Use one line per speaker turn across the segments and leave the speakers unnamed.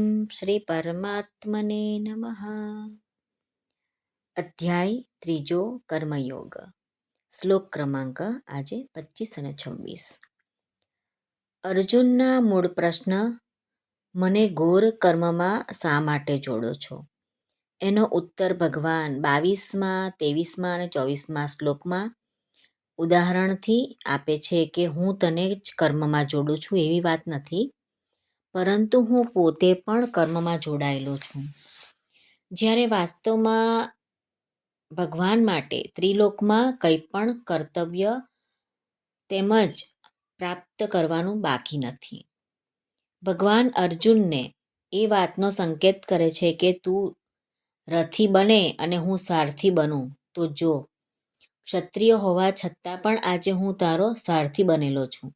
ઓમ શ્રી પરમાત્મને નમઃ અધ્યાય ત્રીજો કર્મયોગ શ્લોક ક્રમાંક આજે પચીસ અને છવ્વીસ અર્જુનના મૂળ પ્રશ્ન મને ઘોર કર્મમાં શા માટે જોડો છો? એનો ઉત્તર ભગવાન બાવીસમાં તેવીસમાં અને ચોવીસમાં શ્લોકમાં ઉદાહરણથી આપે છે કે હું તને જ કર્મમાં જોડું છું એવી વાત નથી. પરંતુ હું પોતે પણ કર્મમાં જોડાયેલો છું. જ્યારે વાસ્તવમાં ભગવાન માટે ત્રિલોકમાં કંઈ પણ કર્તવ્ય તેમજ પ્રાપ્ત કરવાનું બાકી નથી. ભગવાન અર્જુનને એ વાતનો સંકેત કરે છે કે તું રથી બને અને હું સારથી બનું. તો જો, ક્ષત્રિય હોવા છતાં પણ આજે હું તારો સારથી બનેલો છું.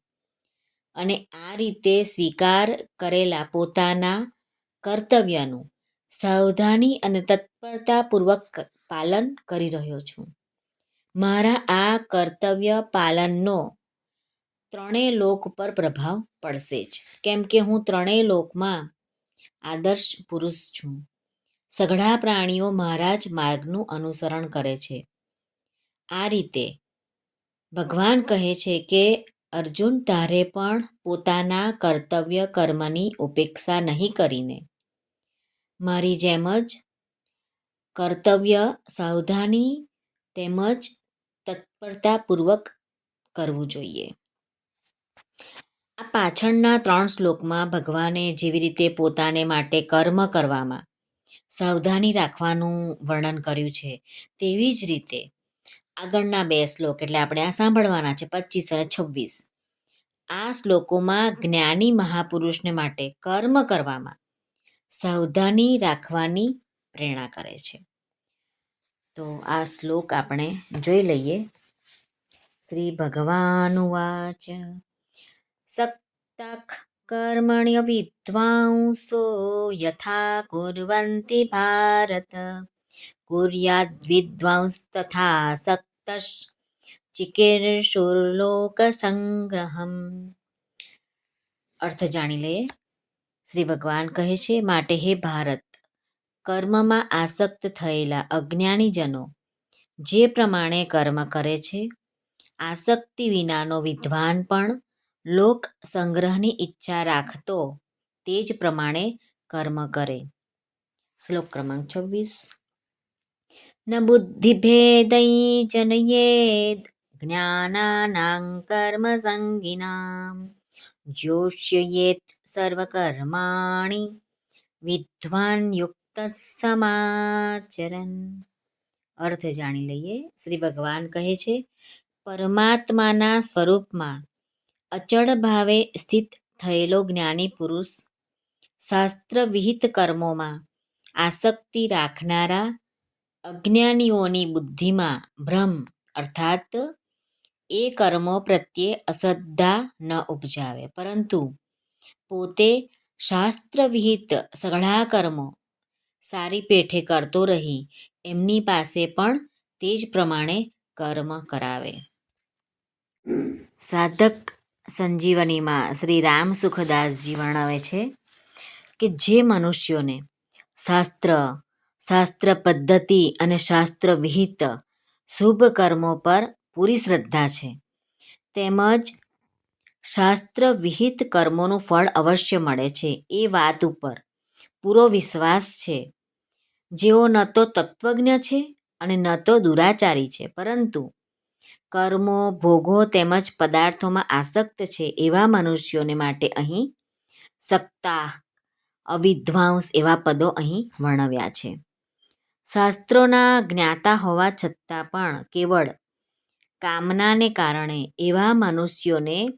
અને આ રીતે સ્વીકાર કરેલા પોતાના કર્તવ્યનું સાવધાની અને તત્પરતાપૂર્વક પાલન કરી રહ્યો છું. મારા આ કર્તવ્ય પાલનનો ત્રણેય લોક પર પ્રભાવ પડશે જ. કેમ કે હું ત્રણેય લોકમાં આદર્શ પુરુષ છું. સઘળા પ્રાણીઓ મારા જ માર્ગનું અનુસરણ કરે છે. આ રીતે ભગવાન કહે છે કે અર્જુન તારે પણ પોતાના કર્તવ્ય કર્મની ઉપેક્ષા નહીં કરીને. મારી જેમ જ કર્તવ્ય સાવધાની તેમજ તત્પરતાપૂર્વક કરવું જોઈએ. આ પાછળના ત્રણ શ્લોકમાં ભગવાને જેવી રીતે પોતાને માટે કર્મ કરવામાં સાવધાની રાખવાનું વર્ણન કર્યું છે, તેવી જ રીતે આગળના બે શ્લોક એટલે આપણે આ સાંભળવાના છે, પચીસ અને છવ્વીસ. આ શ્લોકોમાં જ્ઞાની મહાપુરુષને માટે કર્મ કરવામાં સાવધાની રાખવાની પ્રેરણા કરે છે. તો આ શ્લોક આપણે જોઈ લઈએ. શ્રી ભગવાન વાચ સક્તઃ કર્મણ્ય વિદ્વાંસો યથા કુર્વન્તિ ભારત, કુર્યાદ વિદ્વાંસ તથા સક્તશ ચિકીર્ષુર્લોક સંગ્રહમ અર્થ જાણી લઈએ શ્રી ભગવાન કહે છે માટે હે ભારત કર્મમાં આસક્ત થયેલા અજ્ઞાનીજનો, જે પ્રમાણે કર્મ કરે છે, આસક્તિ વિનાનો વિદ્વાન પણ લોક સંગ્રહની ઈચ્છા રાખતો તે જ પ્રમાણે કર્મ કરે. શ્લોક ક્રમાંક છવ્વીસ. ન બુદ્ધિભેદૈ જનયેદ જ્ઞાનાનાં કર્મ સંગિનામ જોષ્યેત સર્વકર્માણિ વિદ્વાન યુક્ત સમાચરન અર્થ જાણી લઈએ શ્રી ભગવાન કહે છે પરમાત્માના સ્વરૂપમાં અચળ ભાવે સ્થિત થયેલો જ્ઞાની પુરુષ શાસ્ત્ર વિહિત કર્મોમાં આસક્તિ રાખનારા અજ્ઞાનીઓની બુદ્ધિમાં ભ્રમ, અર્થાત એ કર્મો પ્રત્યે અશ્રદ્ધા ન ઉપજાવે. પરંતુ પોતે શાસ્ત્રવિહિત સઘળા કર્મો સારી પેઠે કરતો રહી, એમની પાસે પણ તે જ પ્રમાણે કર્મ કરાવે. સાધક સંજીવનીમાં શ્રી રામ સુખદાસજી વર્ણવે છે કે જે મનુષ્યોને શાસ્ત્ર શાસ્ત્ર પદ્ધતિ અને શાસ્ત્ર વિહિત શુભ કર્મો પર પૂરી શ્રદ્ધા છે. તેમજ શાસ્ત્ર વિહિત કર્મોનું ફળ અવશ્ય મળે છે, એ વાત ઉપર પૂરો વિશ્વાસ છે. જેઓ ન તો તત્વજ્ઞ છે અને ન તો દુરાચારી છે, પરંતુ કર્મો, ભોગો તેમજ પદાર્થોમાં આસક્ત છે એવા મનુષ્યોને માટે અહીં સપ્તાહ અવિધ્વાંસ એવા પદો અહીં વર્ણવ્યા છે. શાસ્ત્રોના જ્ઞાતા હોવા છતાં પણ કેવળ કામનાને કારણે એવા મનુષ્યોને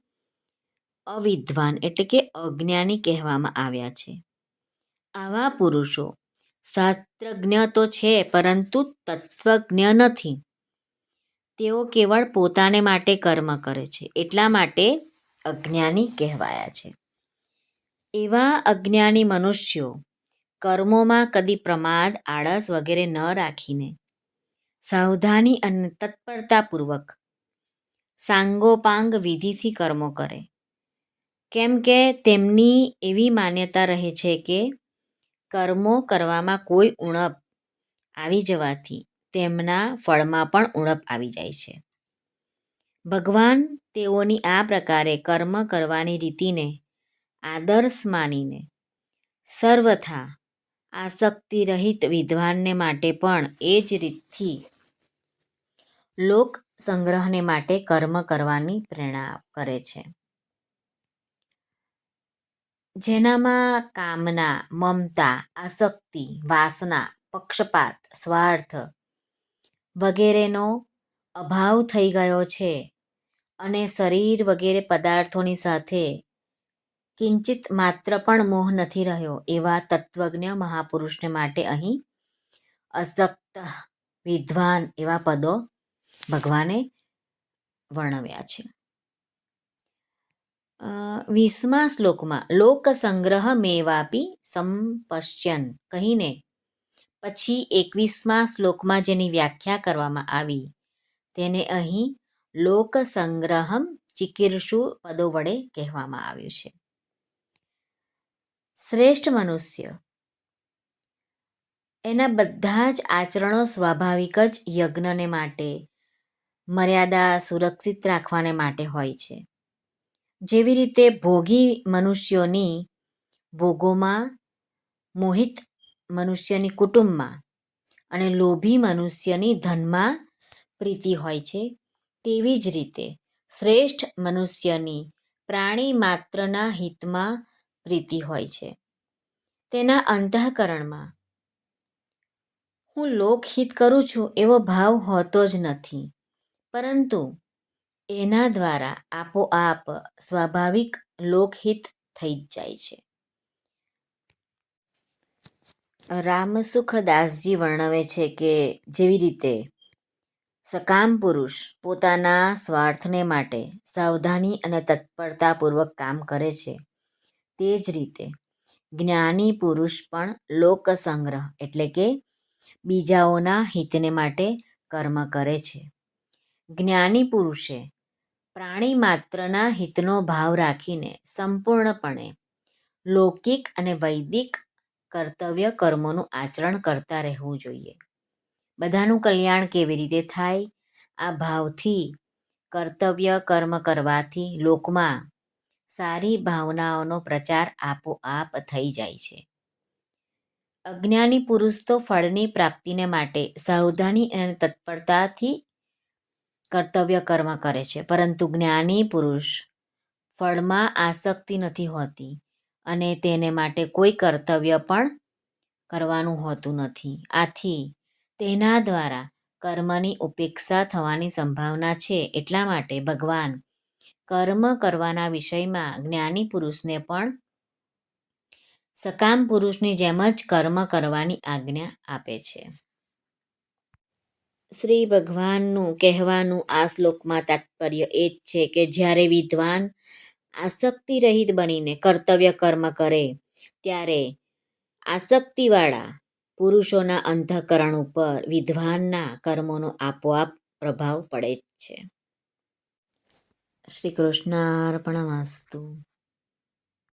અવિદ્વાન એટલે કે અજ્ઞાની કહેવામાં આવ્યા છે. આવા પુરુષો શાસ્ત્રજ્ઞ તો છે, પરંતુ તત્વજ્ઞ નથી. તેઓ કેવળ પોતાને માટે કર્મ કરે છે, એટલા માટે અજ્ઞાની કહેવાયા છે. એવા અજ્ઞાની મનુષ્યો કર્મોમાં કદી પ્રમાદ, આળસ વગેરે ન રાખીને. સાવધાની અને તત્પરતાપૂર્વક સાંગોપાંગ વિધિથી કર્મો કરે. કેમ કે તેમની એવી માન્યતા રહે છે કે કર્મો કરવામાં કોઈ ઉણપ આવી જવાથી તેમના ફળમાં પણ ઉણપ આવી જાય છે. ભગવાન તેઓની આ પ્રકારે કર્મ કરવાની રીતિને આદર્શ માનીને સર્વથા આસક્તિરહિત વિદ્વાનને માટે પણ એ જ રીતથી લોક સંગ્રહને માટે કર્મ કરવાની પ્રેરણા કરે છે. જેનામાં કામના, મમતા, આસક્તિ, વાસના, પક્ષપાત, સ્વાર્થ વગેરેનો અભાવ થઈ ગયો છે અને શરીર વગેરે પદાર્થોની સાથે કિંચિત માત્ર પણ મોહ નથી રહ્યો. એવા તત્વજ્ઞ મહાપુરુષને માટે અહીં અસક્ત વિદ્વાન એવા પદો ભગવાને વર્ણવ્યા છે. વીસમા શ્લોકમાં લોકસંગ્રહ મેવાપી સંપશ્યન કહીને પછી એકવીસમા શ્લોકમાં જેની વ્યાખ્યા કરવામાં આવી, તેને અહીં લોકસંગ્રહમ ચિકીર્ષુ પદો વડે કહેવામાં આવ્યું છે. શ્રેષ્ઠ મનુષ્ય. એના બધા જ આચરણો સ્વાભાવિક જ યજ્ઞને માટે, મર્યાદા સુરક્ષિત રાખવાને માટે હોય છે. જેવી રીતે ભોગી મનુષ્યોની ભોગોમાં, મોહિત મનુષ્યની કુટુંબમાં અને લોભી મનુષ્યની ધનમાં પ્રીતિ હોય છે, તેવી જ રીતે શ્રેષ્ઠ મનુષ્યની પ્રાણી માત્રના હિતમાં પ્રીતિ હોય છે. તેના અંતઃકરણમાં, હું લોકહિત કરું છું એવો ભાવ હોતો જ નથી. પરંતુ એના દ્વારા આપોઆપ સ્વાભાવિક લોકહિત થઈ જ જાય છે. રામસુખદાસજી વર્ણવે છે કે જેવી રીતે સકામ પુરુષ પોતાના સ્વાર્થને માટે સાવધાની અને તત્પરતાપૂર્વક કામ કરે છે તે જ રીતે, જ્ઞાની પુરુષ પણ લોકસંગ્રહ એટલે કે બીજાઓના હિતને માટે કર્મ કરે છે. જ્ઞાની પુરુષે પ્રાણી માત્રના હિતનો ભાવ રાખીને સંપૂર્ણપણે લૌકિક અને વૈદિક કર્તવ્ય કર્મોનું આચરણ કરતા રહેવું જોઈએ. બધાનું કલ્યાણ કેવી રીતે થાય? આ ભાવથી કર્તવ્ય કર્મ કરવાથી લોકમાં સારી ભાવનાઓનો પ્રચાર આપોઆપ થઈ જાય છે. અજ્ઞાની પુરુષ તો ફળની પ્રાપ્તિને માટે સાવધાની અને તત્પરતાથી કર્તવ્ય કર્મ કરે છે, પરંતુ જ્ઞાની પુરુષ ફળમાં આસક્તિ નથી હોતી અને તેને માટે કોઈ કર્તવ્ય પણ કરવાનું હોતું નથી. આથી તેના દ્વારા કર્મની ઉપેક્ષા થવાની સંભાવના છે, એટલા માટે ભગવાન કર્મ કરવાના વિષયમાં જ્ઞાની પુરુષને પણ સકામ પુરુષની જેમ જ કર્મ કરવાની આજ્ઞા આપે છે. શ્રી ભગવાનનું કહેવાનું આ શ્લોકમાં તાત્પર્ય એ જ છે કે જ્યારે વિદ્વાન આસક્તિ રહિત બનીને કર્તવ્ય કર્મ કરે, ત્યારે આસક્તિવાળા પુરુષોના અંતઃકરણ ઉપર વિદ્વાનના કર્મોનો આપોઆપ પ્રભાવ પડે જ છે. શ્રી કૃષ્ણાર્પણમસ્તુ